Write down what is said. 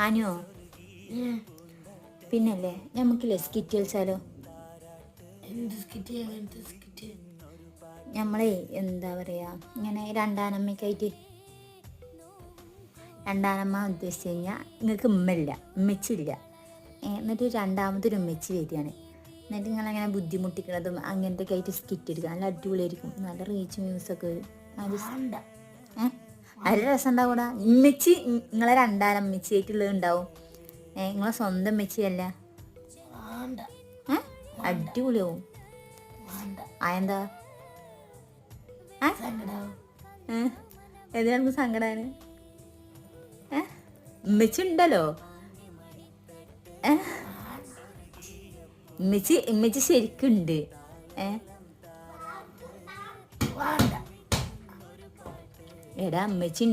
അനുവോ പിന്നല്ലേ നമുക്കില്ലേ സ്കിറ്റ് കളിച്ചാലോ? നമ്മളെ എന്താ പറയാ ഇങ്ങനെ രണ്ടാനമ്മയ്ക്കായിട്ട് രണ്ടാനമ്മ ഉദ്ദേശിച്ച് കഴിഞ്ഞാൽ നിങ്ങൾക്ക് ഉമ്മയില്ല ഉമ്മച്ചില്ല. എന്നിട്ട് രണ്ടാമതൊരു ഉമ്മച്ചി വരികയാണ്. എന്നിട്ട് നിങ്ങളങ്ങനെ ബുദ്ധിമുട്ടിക്കണതും അങ്ങനത്തെ ഒക്കെ ആയിട്ട് സ്കിറ്റ് എടുക്കുക. നല്ല അടിപൊളിയായിരിക്കും. നല്ല റീച്ച് മ്യൂസൊക്കെ അത് സ്- നല്ല രസം ഉണ്ടാവൂടാ ഇമ്മച്ചി നിങ്ങളെ രണ്ടാലും അമ്മച്ചി ആയിട്ടുള്ളത് ഉണ്ടാവും ഏ നിങ്ങളെ സ്വന്തം അമ്മച്ചി അല്ല ഏ അടിപൊളിയാവും. അതെന്താ? ആയെന്താ നമുക്ക് സങ്കടാന്? ഉമ്മച്ചി ഉണ്ടല്ലോ ഇമ്മച്ചി ഉമ്മച്ചി ഉമ്മച്ചി ശരിക്കുണ്ട്. ഏ എടാ ഉമ്മച്ചി